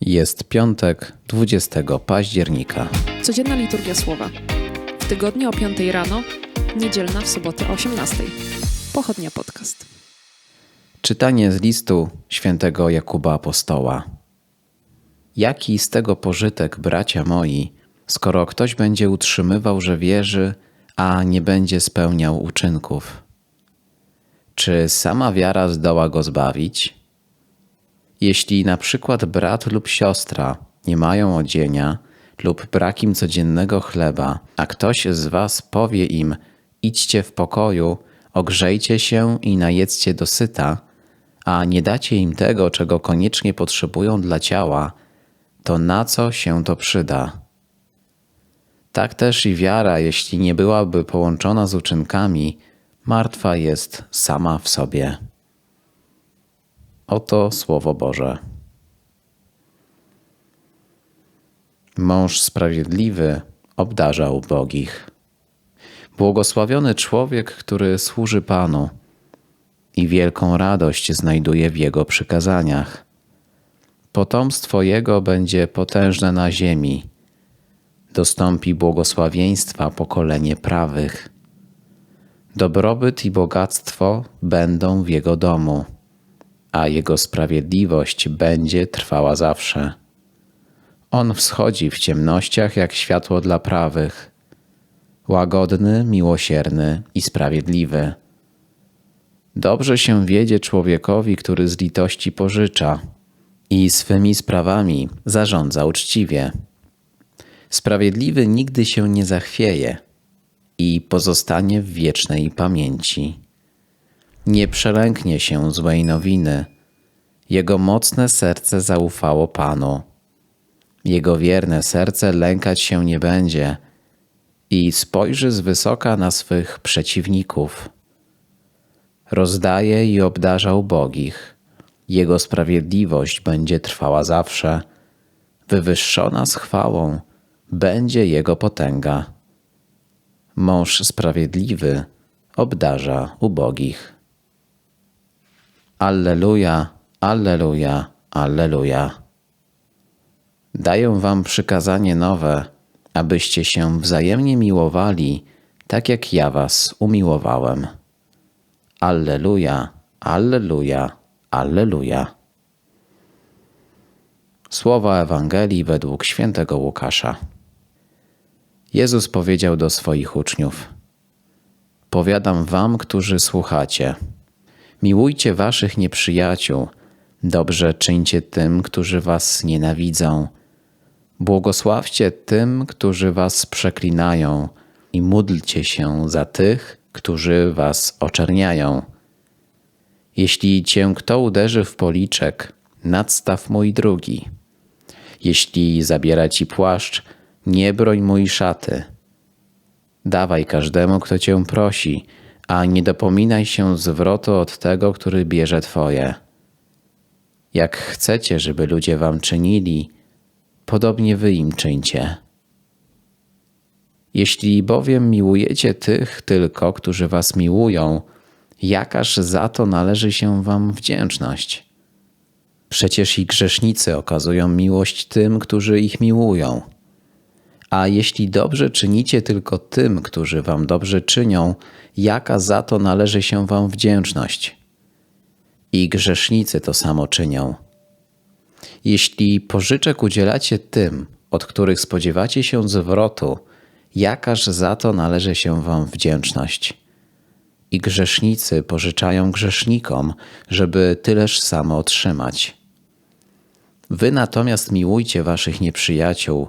Jest piątek, 20 października. Codzienna liturgia słowa. W tygodniu o 5 rano, niedzielna w sobotę o 18. Pochodnia podcast. Czytanie z listu świętego Jakuba Apostoła. Jaki z tego pożytek, bracia moi, skoro ktoś będzie utrzymywał, że wierzy, a nie będzie spełniał uczynków? Czy sama wiara zdoła go zbawić? Jeśli na przykład brat lub siostra nie mają odzienia lub brak im codziennego chleba, a ktoś z was powie im: idźcie w pokoju, ogrzejcie się i najedzcie dosyta, a nie dacie im tego, czego koniecznie potrzebują dla ciała, to na co się to przyda? Tak też i wiara, jeśli nie byłaby połączona z uczynkami, martwa jest sama w sobie. Oto Słowo Boże. Mąż sprawiedliwy obdarza ubogich. Błogosławiony człowiek, który służy Panu i wielką radość znajduje w Jego przykazaniach. Potomstwo Jego będzie potężne na ziemi. Dostąpi błogosławieństwa pokolenie prawych. Dobrobyt i bogactwo będą w Jego domu a Jego sprawiedliwość będzie trwała zawsze. On wschodzi w ciemnościach jak światło dla prawych, łagodny, miłosierny i sprawiedliwy. Dobrze się wiedzie człowiekowi, który z litości pożycza i swymi sprawami zarządza uczciwie. Sprawiedliwy nigdy się nie zachwieje i pozostanie w wiecznej pamięci nie przelęknie się złej nowiny. Jego mocne serce zaufało Panu. Jego wierne serce lękać się nie będzie i spojrzy z wysoka na swych przeciwników. Rozdaje i obdarza ubogich. Jego sprawiedliwość będzie trwała zawsze. Wywyższona z chwałą będzie jego potęga. Mąż sprawiedliwy obdarza ubogich. Alleluja, Alleluja, Alleluja. Daję wam przykazanie nowe, abyście się wzajemnie miłowali, tak jak ja was umiłowałem. Alleluja, Alleluja, Alleluja. Słowa Ewangelii według świętego Łukasza. Jezus powiedział do swoich uczniów: Powiadam wam, którzy słuchacie Miłujcie waszych nieprzyjaciół, dobrze czyńcie tym, którzy was nienawidzą. Błogosławcie tym, którzy was przeklinają, i módlcie się za tych, którzy was oczerniają. Jeśli cię kto uderzy w policzek, nadstaw mój drugi. Jeśli zabiera ci płaszcz, nie broń mój szaty. Dawaj każdemu, kto cię prosi, a nie dopominaj się zwrotu od tego, który bierze Twoje. Jak chcecie, żeby ludzie Wam czynili, podobnie Wy im czyńcie. Jeśli bowiem miłujecie tych tylko, którzy Was miłują, jakaż za to należy się Wam wdzięczność? Przecież i grzesznicy okazują miłość tym, którzy ich miłują. A jeśli dobrze czynicie tylko tym, którzy wam dobrze czynią, jaka za to należy się wam wdzięczność? I grzesznicy to samo czynią. Jeśli pożyczek udzielacie tym, od których spodziewacie się zwrotu, jakaż za to należy się wam wdzięczność? I grzesznicy pożyczają grzesznikom, żeby tyleż samo otrzymać. Wy natomiast miłujcie waszych nieprzyjaciół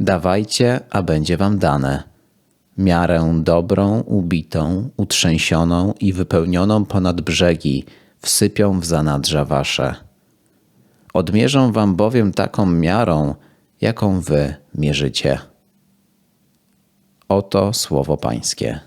Dawajcie, a będzie wam dane. Miarę dobrą, ubitą, utrzęsioną i wypełnioną ponad brzegi wsypią w zanadrza wasze. Odmierzą wam bowiem taką miarą, jaką wy mierzycie. Oto słowo Pańskie.